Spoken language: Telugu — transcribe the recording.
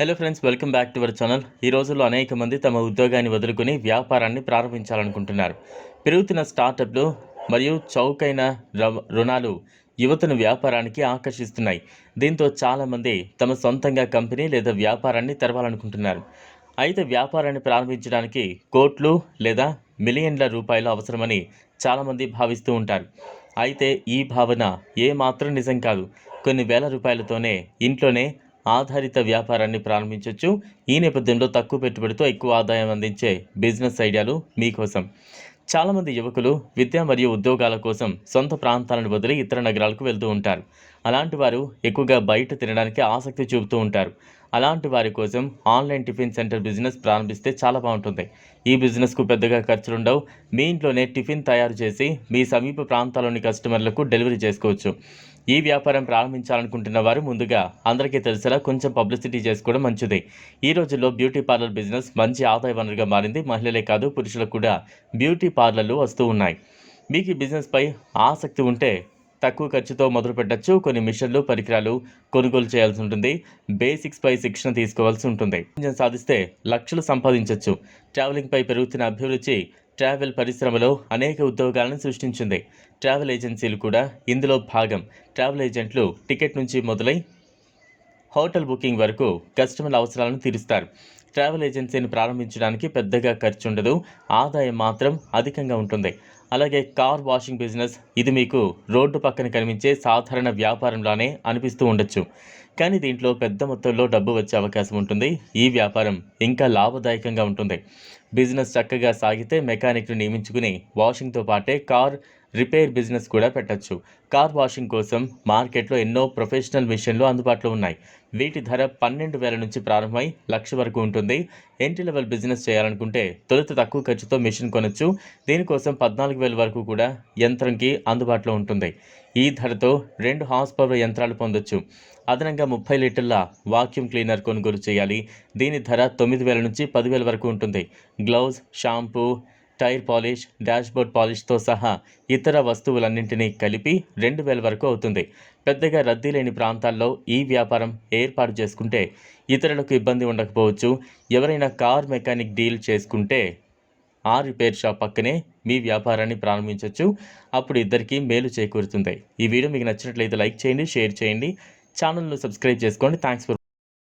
Hello friends welcome back to our channel ఈ రోజుల్లో అనేక మంది తమ ఉద్యోగాన్ని వదులుకొని వ్యాపారాన్ని ప్రారంభించాలనుకుంటున్నారు. పెరుగుతున్న స్టార్టప్లు మరియు చౌకైన ర- రుణాలు యువతను వ్యాపారానికి ఆకర్షిస్తున్నాయి. దీంతో చాలామంది తమ సొంతంగా కంపెనీ లేదా వ్యాపారాన్ని తెరవాలనుకుంటున్నారు. అయితే వ్యాపారాన్ని ప్రారంభించడానికి కోట్లు లేదా మిలియన్ల రూపాయలు అవసరమని చాలామంది భావిస్తూ ఉంటారు. అయితే ఈ భావన ఏమాత్రం నిజం కాదు. కొన్ని వేల రూపాయలతోనే ఇంట్లోనే ఆధారిత వ్యాపారాన్ని ప్రారంభించవచ్చు ఈ నేపథ్యంలో తక్కువ పెట్టుబడితో ఎక్కువ ఆదాయం అందించే బిజినెస్ ఐడియాలు మీకోసం చాలామంది యువకులు విద్య మరియు ఉద్యోగాల కోసం సొంత ప్రాంతాలను వదిలి ఇతర నగరాలకు వెళ్తూ ఉంటారు. అలాంటి వారు ఎక్కువగా బయట తినడానికి ఆసక్తి చూపుతూ ఉంటారు. అలాంటి వారి కోసం ఆన్లైన్ టిఫిన్ సెంటర్ బిజినెస్ ప్రారంభిస్తే చాలా బాగుంటుంది. ఈ బిజినెస్కు పెద్దగా ఖర్చులుండవు. మీ ఇంట్లోనే టిఫిన్ తయారు చేసి మీ సమీప ప్రాంతాల్లోని కస్టమర్లకు డెలివరీ చేసుకోవచ్చు. ఈ వ్యాపారం ప్రారంభించాలనుకుంటున్న వారు ముందుగా అందరికీ తెలిసేలా కొంచెం పబ్లిసిటీ చేసుకోవడం మంచిది. ఈ రోజుల్లో బ్యూటీ పార్లర్ బిజినెస్ మంచి ఆదాయ వనరుగా మారింది. మహిళలే కాదు పురుషులకు కూడా బ్యూటీ పార్లర్లు వస్తూ ఉన్నాయి. మీకు ఈ బిజినెస్పై ఆసక్తి ఉంటే తక్కువ ఖర్చుతో మొదలు పెట్టచ్చు. కొన్ని మిషన్లు పరికరాలు కొనుగోలు చేయాల్సి ఉంటుంది. బేసిక్స్పై శిక్షణ తీసుకోవాల్సి ఉంటుంది. సాధిస్తే లక్షలు సంపాదించవచ్చు ట్రావెలింగ్పై పెరుగుతున్న అభిరుచి ట్రావెల్ పరిశ్రమలో అనేక ఉద్యోగాలను సృష్టించింది. ట్రావెల్ ఏజెన్సీలు కూడా ఇందులో భాగం. ట్రావెల్ ఏజెంట్లు టికెట్ నుంచి మొదలై హోటల్ బుకింగ్ వరకు కస్టమర్ల అవసరాలను తీరుస్తారు. ట్రావెల్ ఏజెన్సీని ప్రారంభించడానికి పెద్దగా ఖర్చు ఉండదు ఆదాయం మాత్రం అధికంగా ఉంటుంది. అలాగే కార్ వాషింగ్ బిజినెస్ ఇది మీకు రోడ్డు పక్కన కనిపించే సాధారణ వ్యాపారంలానే అనిపిస్తూ ఉండొచ్చు. కానీ దీంట్లో పెద్ద మొత్తంలో డబ్బు వచ్చే అవకాశం ఉంటుంది. ఈ వ్యాపారం ఇంకా లాభదాయకంగా ఉంటుంది. బిజినెస్ చక్కగా సాగితే మెకానిక్ను నియమించుకుని వాషింగ్తో పాటే కార్ రిపేర్ బిజినెస్ కూడా పెట్టచ్చు. కార్ వాషింగ్ కోసం మార్కెట్లో ఎన్నో ప్రొఫెషనల్ మిషన్లు అందుబాటులో ఉన్నాయి. వీటి ధర పన్నెండు వేల నుంచి ప్రారంభమై లక్ష వరకు ఉంటుంది. ఎంట్రీ లెవెల్ బిజినెస్ చేయాలనుకుంటే తొలుత తక్కువ ఖర్చుతో మిషన్ కొనొచ్చు. దీనికోసం పద్నాలుగు వేల వరకు కూడా యంత్రంకి అందుబాటులో ఉంటుంది. ఈ ధరతో రెండు హార్స్ పవర్ యంత్రాలు పొందొచ్చు. అదనంగా ముప్పై లీటర్ల వాక్యూమ్ క్లీనర్ కొనుగోలు చేయాలి. దీని ధర తొమ్మిది వేల నుంచి పదివేల వరకు ఉంటుంది. Gloves shampoo tyre polish dashboard పాలిష్తో సహా ఇతర వస్తువులన్నింటినీ కలిపి రెండు వేల వరకు అవుతుంది. పెద్దగా రద్దీ లేని ప్రాంతాల్లో ఈ వ్యాపారం ఏర్పాటు చేసుకుంటే ఇతరులకు ఇబ్బంది ఉండకపోవచ్చు. ఎవరైనా కార్ మెకానిక్ డీల్ చేసుకుంటే ఆ రిపేర్ షాప్ పక్కనే మీ వ్యాపారాన్ని ప్రారంభించవచ్చు అప్పుడు ఇద్దరికీ మేలు చేకూరుతుంది. ఈ వీడియో మీకు నచ్చినట్లయితే లైక్ చేయండి షేర్ చేయండి. ఛానల్ను సబ్స్క్రైబ్ చేసుకోండి. Thanks for